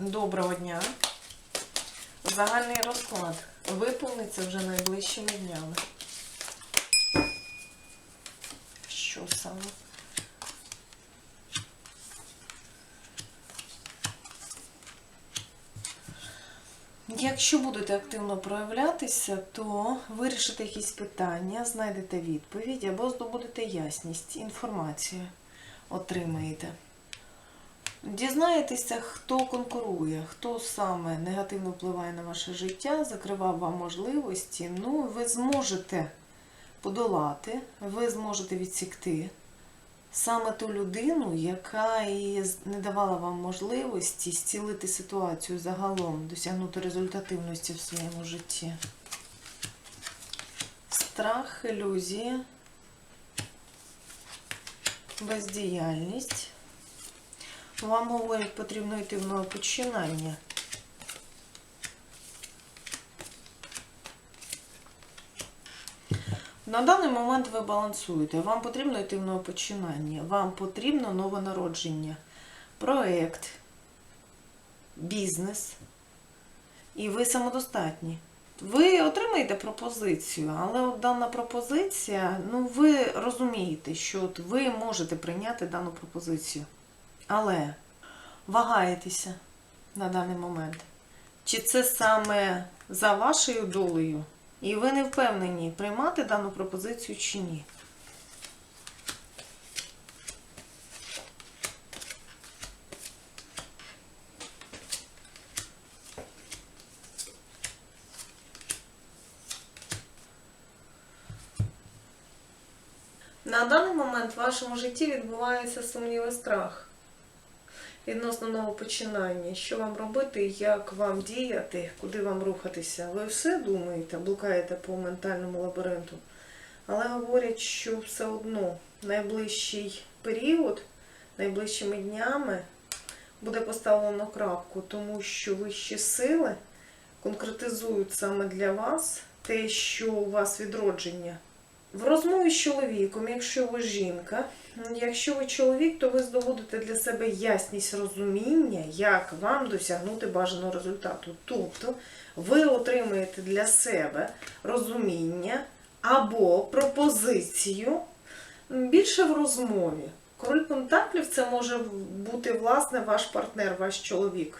Доброго дня. Загальний розклад виповниться вже найближчими днями. Що саме? Якщо будете активно проявлятися, то вирішите якісь питання, знайдете відповідь або здобудете ясність, інформацію отримаєте. Дізнаєтеся, хто конкурує, хто саме негативно впливає на ваше життя, закривав вам можливості. Ну, ви зможете подолати, ви зможете відсікти саме ту людину, яка і не давала вам можливості зцілити ситуацію загалом, досягнути результативності в своєму житті. Страх, ілюзії, бездіяльність. Вам говорять, потрібно йти в нове починання. На даний момент ви балансуєте. Вам потрібно йти в нове починання. Вам потрібно нове народження, проект, бізнес. І ви самодостатні. Ви отримаєте пропозицію, але от дана пропозиція, ну ви розумієте, що от ви можете прийняти дану пропозицію. Але вагаєтеся на даний момент. Чи це саме за вашою долею? І ви не впевнені, приймати дану пропозицію чи ні. На даний момент в вашому житті відбувається сумнів і страх відносно нового починання. Що вам робити, як вам діяти, куди вам рухатися. Ви все думаєте, блукаєте по ментальному лабіринту. Але говорять, що все одно найближчий період, найближчими днями буде поставлено крапку, тому що вищі сили конкретизують саме для вас те, що у вас відродження. В розмові з чоловіком, якщо ви жінка, якщо ви чоловік, то ви здобудете для себе ясність розуміння, як вам досягнути бажаного результату. Тобто ви отримаєте для себе розуміння або пропозицію більше в розмові. Король Пентаклів це може бути власне ваш партнер, ваш чоловік.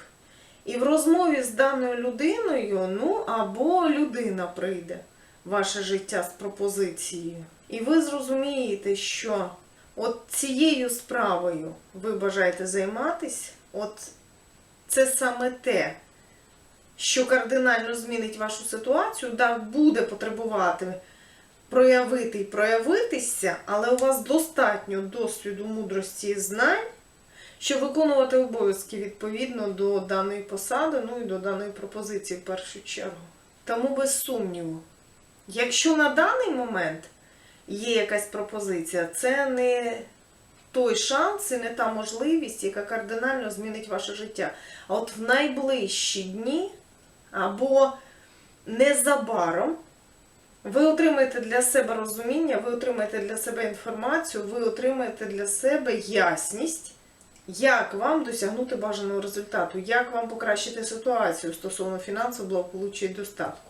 І в розмові з даною людиною, ну або людина прийде ваше життя з пропозицією. І ви зрозумієте, що от цією справою ви бажаєте займатись, от це саме те, що кардинально змінить вашу ситуацію, да, буде потребувати проявити і проявитися, але у вас достатньо досвіду, мудрості і знань, щоб виконувати обов'язки відповідно до даної посади, ну і до даної пропозиції в першу чергу. Тому без сумніву. Якщо на даний момент є якась пропозиція, це не той шанс і не та можливість, яка кардинально змінить ваше життя. А от в найближчі дні або незабаром ви отримаєте для себе розуміння, ви отримаєте для себе інформацію, ви отримаєте для себе ясність, як вам досягнути бажаного результату, як вам покращити ситуацію стосовно фінансового благополуччя і достатку.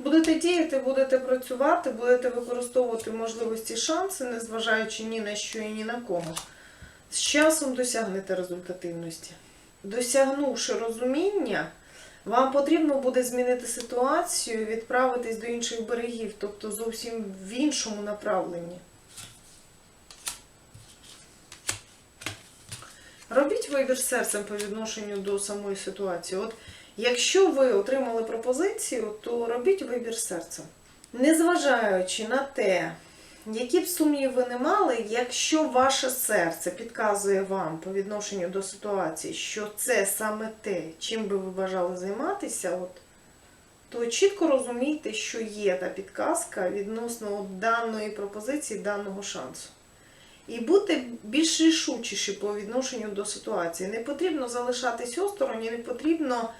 Будете діяти, будете працювати, будете використовувати можливості шанси, незважаючи ні на що і ні на кого. З часом досягнете результативності. Досягнувши розуміння, вам потрібно буде змінити ситуацію, відправитись до інших берегів, тобто зовсім в іншому направленні. Робіть вибір серцем по відношенню до самої ситуації. От якщо ви отримали пропозицію, то робіть вибір серцем. Незважаючи на те, які б сумніви ви не мали, якщо ваше серце підказує вам по відношенню до ситуації, що це саме те, чим би ви бажали займатися, от, то чітко розумійте, що є та підказка відносно даної пропозиції, даного шансу. І бути більш рішучіші по відношенню до ситуації. Не потрібно залишатись осторонь, не потрібно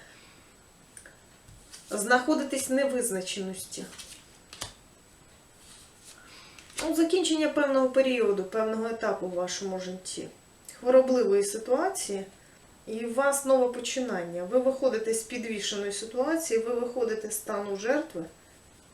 знаходитись в невизначеності. Ну, закінчення певного періоду, певного етапу в вашому житті. хворобливої ситуації, і у вас нове починання. Ви виходите з підвішеної ситуації, ви виходите з стану жертви.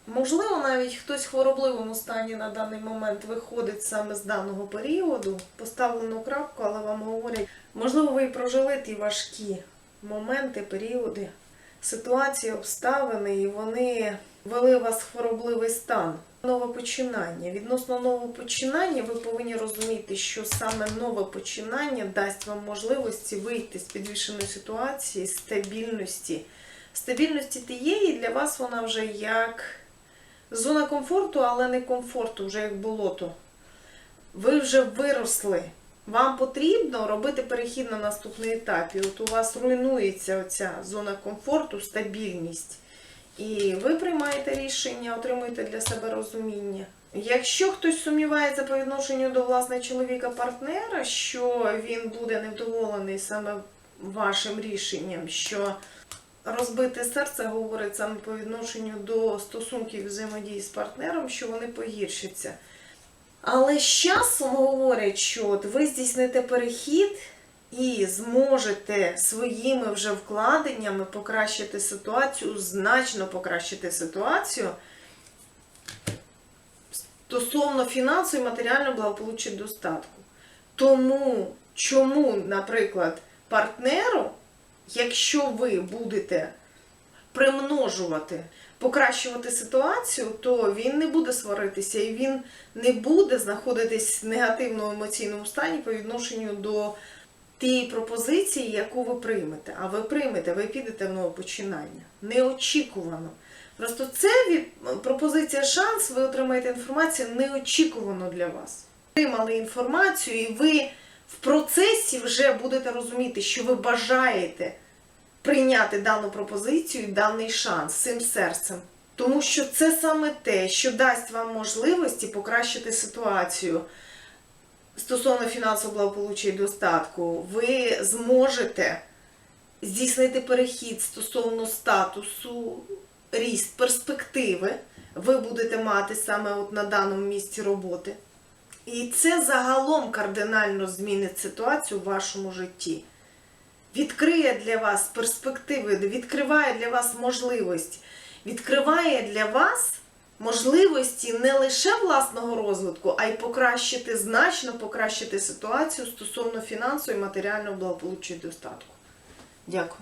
Можливо, навіть хтось в хворобливому стані на даний момент виходить саме з даного періоду, поставлену крапку, але вам говорять, можливо, ви і прожили ті важкі моменти, періоди, ситуації, обставини, і вони вели вас в хворобливий стан. Нове починання. Відносно нового починання, ви повинні розуміти, що саме нове починання дасть вам можливості вийти з підвішеної ситуації, стабільності. Стабільності тієї для вас вона вже як зона комфорту, але не комфорту, вже як болото. Ви вже виросли. Вам потрібно робити перехід на наступний етап. І от у вас руйнується оця зона комфорту, стабільність. І ви приймаєте рішення, отримуєте для себе розуміння. Якщо хтось сумнівається по відношенню до власне чоловіка-партнера, що він буде невдоволений саме вашим рішенням, що розбите серце говорить саме по відношенню до стосунків взаємодії з партнером, що вони погіршаться. Але з часом говорять, що от ви здійсните перехід і зможете своїми вже вкладеннями покращити ситуацію, значно покращити ситуацію стосовно фінансового і матеріального благополуччя достатку. Тому, чому, наприклад, партнеру, якщо ви будете примножувати, покращувати ситуацію, то він не буде сваритися і він не буде знаходитись в негативному емоційному стані по відношенню до тієї пропозиції, яку ви приймете. А ви приймете, ви підете в нове починання. Неочікувано. Просто це від пропозиція шанс, ви отримаєте інформацію неочікувано для вас. Отримали інформацію, і ви в процесі вже будете розуміти, що ви бажаєте прийняти дану пропозицію даний шанс цим серцем. Тому що це саме те, що дасть вам можливості покращити ситуацію стосовно фінансового благополуччя і достатку. Ви зможете здійснити перехід стосовно статусу, ріст, перспективи. Ви будете мати саме от на даному місці роботи. І це загалом кардинально змінить ситуацію в вашому житті відкриє для вас перспективи, відкриває для вас можливість, відкриває для вас можливості не лише власного розвитку, а й покращити, значно покращити ситуацію стосовно фінансу і матеріального благополуччя і достатку. Дякую.